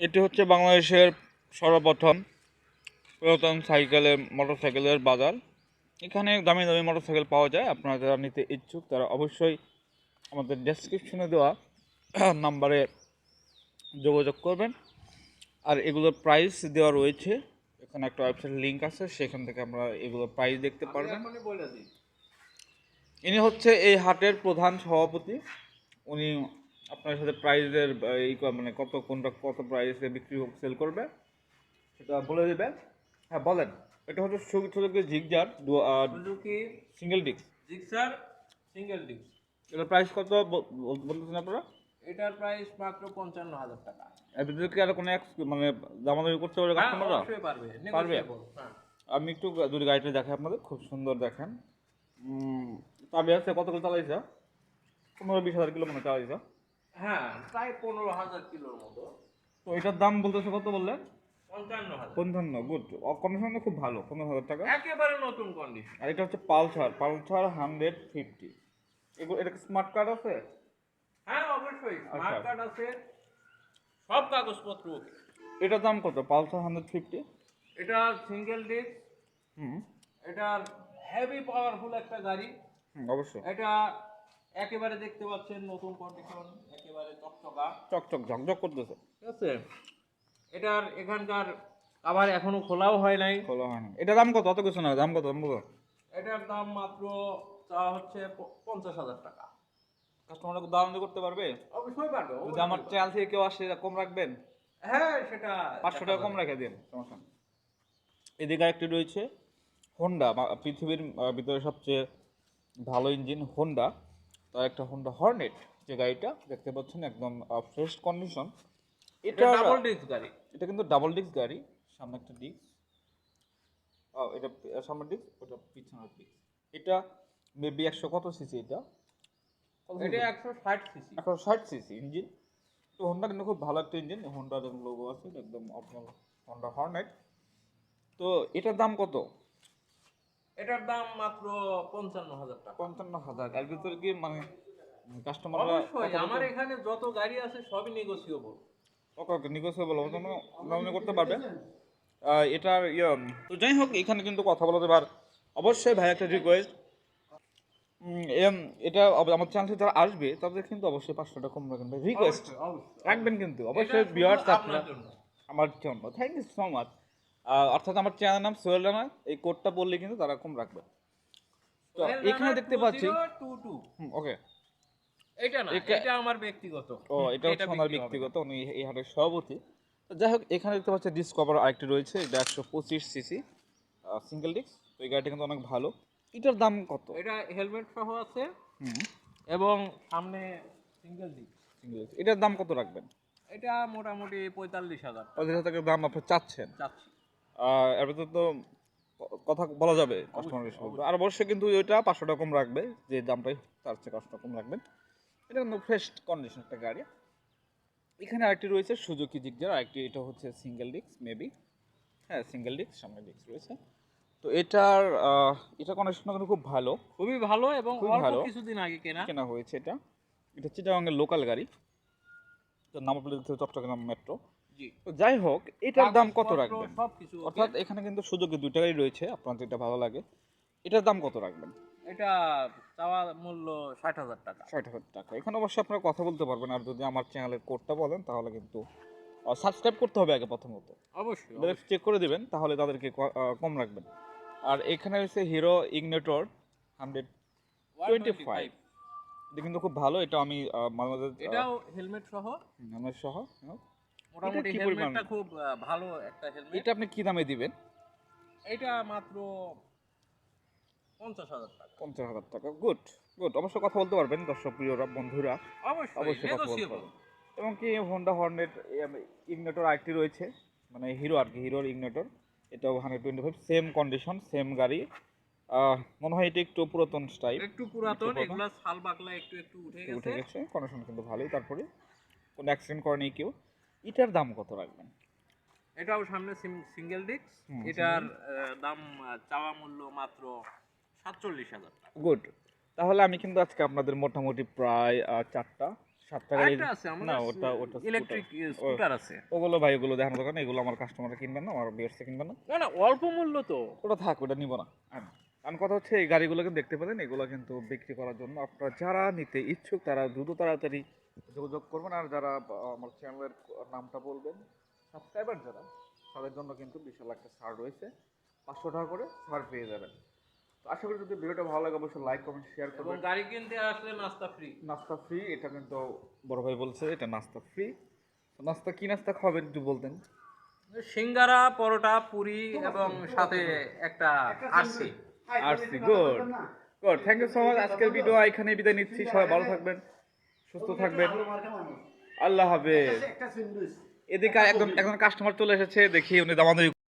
এটি হচ্ছে বাংলাদেশের সর্বপ্রথম পুরাতন সাইকেলের মোটরসাইকেলের বাজার। এখানে দামি দামি মোটরসাইকেল পাওয়া যায় আপনারা যারা নিতে ইচ্ছুক তারা অবশ্যই আমাদের ডেসক্রিপশনে দেওয়া নাম্বারে যোগাযোগ করবেন। আর এগুলোর প্রাইস দেওয়া রয়েছে এখানে একটা ওয়েবসাইট লিঙ্ক আছে সেখান থেকে আমরা এগুলোর প্রাইস দেখতে পারবেন ইনি হচ্ছে এই হাটের প্রধান সভাপতি। উনি আপনার সাথে প্রাইজের এই মানে কত কোনটা কত প্রাইসে বিক্রি সেল করবে সেটা বলে দেবেন হ্যাঁ বলেন। এটা হচ্ছে সুযোগের Gixxer Suzuki single disc Gixxer single disc এটার প্রাইস কত বল- বল- বলতেছেন আপনারা? এটার প্রাইস মাত্র পঞ্চান্ন হাজার টাকা। এর ভিতরে কি আর কোনো মানে দামাদামি করতে পারবে হ্যাঁ, কাস্টমাররা অবশ্যই পারবে। পারবে? হ্যাঁ। আমি একটু যদি গাড়িটা দেখাই আপনাদের খুব সুন্দর দেখেন। তবে আছে কত করে চালাইছে? পনেরো বিশ হাজার কিলো মানে চালাইছে। হ্যাঁ। প্রায় পনেরো হাজার কিলোর মতো। তো এটার দাম বলতেছে কত বললেন পঞ্চান্ন হাজার। পঞ্চান্ন গুড কন্ডিশন খুব ভালো পনেরো হাজার টাকা। একেবারে নতুন কন্ডিশন আর এটা হচ্ছে পালসার পালসার হান্ড্রেড ফিফটি এগুলো এটা স্মার্ট কার্ড আছে? হ্যাঁ অবশ্যই। আচ্ছা। স্মার্ট কার্ড আছে। সব কাগজপত্র এটার দাম কত? পালসার হান্ড্রেড ফিফটি এটা সিঙ্গেল ডিস্ক হুম। এটা হেভি পাওয়ারফুল একটা গাড়ি। হুম অবশ্যই। এটা একেবারে দেখতে পাচ্ছেন নতুন কন্ডিশন একেবারে চকচকা। চকচক ঝকঝক করতেছে। ঠিক আছে? এটার এখানকার আবার এখনও খোলাও হয় নাই। খোলা হয় না এটা দাম কত? অত কিছু না দাম কত? দাম কত? এটার দাম মাত্র চাওয়া হচ্ছে পঞ্চাশ হাজার টাকা। কাস্টমার দাম করতে পারবে? অবশ্যই পারবে যদি আমার। চ্যানেল থেকে কেউ আসে কম রাখবেন? হ্যাঁ সেটা পাঁচশো টাকা কম রেখে দিন সমস্যা এদিকে একটি রয়েছে হোন্ডা পৃথিবীর ভিতরে সবচেয়ে ভালো ইঞ্জিন হোন্ডা তার একটা হোন্ডা হর্নেট যে গাড়িটা দেখতে পাচ্ছেন একদম ফ্রেশ কন্ডিশন এটা ডাবল ডিস্ক গাড়ি। এটা কিন্তু ডাবল ডিস্ক গাড়ি সামনে একটা ডিস্ক এটা সামনে ডিস্ক ওটা পিছনের ডিস্ক এটা মেবি একশো কত সিসি এটা? এটা একশো ষাট সিসি একশো ষাট সিসি ইঞ্জিন তো হোন্ডা কিন্তু খুব ভালো একটা ইঞ্জিন হোন্ডার লোগো আছে একদম অপশনাল হোন্ডা হর্নেট তো এটার দাম কত? এটার দাম মাত্র পঞ্চান্ন হাজার টাকা। পঞ্চান্ন হাজার এর ভিতরে কি মানে কাস্টমাররা অবশ্যই আমার এখানে যত গাড়ি আছে সবই negotiable okay okay negotiable nominee করতে পারবে। এটার ইয়ে তো যাই হোক এখানে কিন্তু কথা বলা যাবে। আর অবশ্যই ভাই একটা রিকোয়েস্ট এটা আমার চ্যানেল যারা আসবে তাদের কিন্তু অবশ্যই পাঁচশো টাকা কম রাখবেন রিকোয়েস্ট রাখবেন কিন্তু। অবশ্যই বিয়ার্স আপনার আমার জন্য। থ্যাংক ইউ সো মাচ অর্থাৎ আমার চ্যানেল নাম সোহেল রানা এই কোডটা বললে কিন্তু তারা কম রাখবে। তো এখানে দেখতে পাচ্ছি ওকে এটা না এটা আমার ব্যক্তিগত। ও এটা হচ্ছে আমার ব্যক্তিগত উনি এই হাটের সভাপতি। তো যাই হোক এখানে দেখতে পাচ্ছি ডিসকভার আরেকটি রয়েছে এটা একশো পঁচিশ সিসি সিঙ্গেল ডিস্ক তো এই গাড়িটা কিন্তু অনেক ভালো। এটার দাম কত? এটা হেলমেট সহ আছে। হুম। এবং সামনে সিঙ্গেল ডিস্ক সিঙ্গেল এটার দাম কত রাখবেন? এটা মোটামুটি পঁয়তাল্লিশ হাজার পঁচিশ হাজার দাম আপনি চাচ্ছেন? চাচ্ছি। এর তো কথা বলা যাবে কাস্টমারের সাথে। আর অবশ্যই কিন্তু ওইটা পাঁচশো টাকা কম রাখবে যে দামটাই তার চেয়ে পাঁচশো টাকা কম রাখবেন এটা কিন্তু ফ্রেশ কন্ডিশন একটা গাড়ি। এখানে আরেকটি রয়েছে সুজুকি জিগজার আরেকটি এটা হচ্ছে সিঙ্গেল ডিস্ক মেবি হ্যাঁ সিঙ্গেল ডিস্ক সামনে ডিস্ক রয়েছে। তো এটার এটা কন্ডিশন কিন্তু খুব ভালো। খুবই ভালো এবং ভালো। কিছুদিন আগে কেনা। কেনা হয়েছে এটা। এটা চিটাগাংয়ের লোকাল গাড়ি। তো নাম প্লেট চট্টগ্রাম মেট্রো যাই হোক এটার দাম কত রাখবেন? অর্থাৎ এখানে কিন্তু সুযোগে দুইটা গাড়ি রয়েছে আপনার যেটা ভালো লাগে। এটার দাম কত রাখবেন? এটা চাওয়া মূল্য ষাট হাজার টাকা। ষাট হাজার টাকা। এখানে অবশ্যই আপনারা কথা বলতে পারবেন আর যদি আমার চ্যানেলের কোডটা বলেন তাহলে কিন্তু সাবস্ক্রাইব করতে হবে আগে প্রথমত। অবশ্যই চেক করে দিবেন তাহলে তাদেরকে কম রাখবেন। আর এখানে রয়েছে Hero Ignitor hundred twenty five. এটা কিন্তু খুব ভালো এটা আমি মাঝে মাঝে এটাও হেলমেট সহ? আমার সহ হ্যাঁ। মোটামুটি হেলমেটটা খুব ভালো একটা হেলমেট এটা আপনি কি দামে দিবেন? এটা মাত্র পঞ্চাশ হাজার টাকা। পঞ্চাশ হাজার টাকা। গুড গুড অবশ্যই কথা বলতে পারবেন দর্শক প্রিয়রা বন্ধুরা। অবশ্যই অবশ্যই কথা বলতে পারবেন। এবং কি হোন্ডা হর্নেট ইগনেটর আরেকটি রয়েছে মানে হিরো আর কি হিরোর ইগনেটর এটাও hundred twenty five same condition same গাড়ি মনে হয় এটা একটু পুরাতন স্টাইল একটু পুরাতন। এগুলা সাল বাকলা একটু একটু উঠে গেছে। কন্ডিশন কিন্তু ভালোই। তারপরে কোনো অ্যাক্সিডেন্ট করেনি কেউ। এটার দাম কত রাখবেন? এটাও সামনে সিঙ্গেল ডিস্ক এটার দাম চাওয়া মূল্য মাত্র সাতচল্লিশ হাজার টাকা। গুড। তাহলে আমি কিন্তু আজকে আপনাদের মোটামুটি প্রায় চারটা সাত টাকা আরেকটা আছে না ওটা ওটা ইলেকট্রিক স্কুটার আছে। ওগুলো ভাই ওগুলো দেখানো এগুলো আমার কাস্টমাররা কিনবেন না আমার বিয়ার্সে কিনবেন না। না না অল্প মূল্য তো। ওটা থাক ওটা নিব না। কারণ কথা হচ্ছে এই গাড়িগুলোকে দেখতে পেলেন এগুলো কিন্তু বিক্রি করার জন্য আপনারা যারা নিতে ইচ্ছুক তারা দ্রুত তাড়াতাড়ি যোগাযোগ করবেন আর যারা আমার চ্যানেলের নামটা বলবেন সাবস্ক্রাইবার যারা তাদের জন্য কিন্তু বিশাল একটা ছাড় রয়েছে। পাঁচশো টাকা করে ছাড় পেয়ে যাবেন। তো আশা করি যদি ভিডিওটা ভালো লাগে অবশ্যই লাইক কমেন্ট শেয়ার এবং করবেন। গাড়ি কিনতে আসলে নাস্তা ফ্রি নাস্তা ফ্রি এটা কিন্তু বড় ভাই বলছে এটা নাস্তা ফ্রি নাস্তা কি নাস্তা খাবেন একটু বলতেন? সিঙ্গারা পরোটা পুরি এবং সাথে একটা RC. RC good good thank you so much আজকের ভিডিও এখানে বিদায় নিচ্ছি। সবাই ভালো থাকবেন। সুস্থ থাকবেন। আল্লাহ হাফেজ। এদিকে একদম একজন কাস্টমার চলে এসেছে দেখি উনি দামাদামি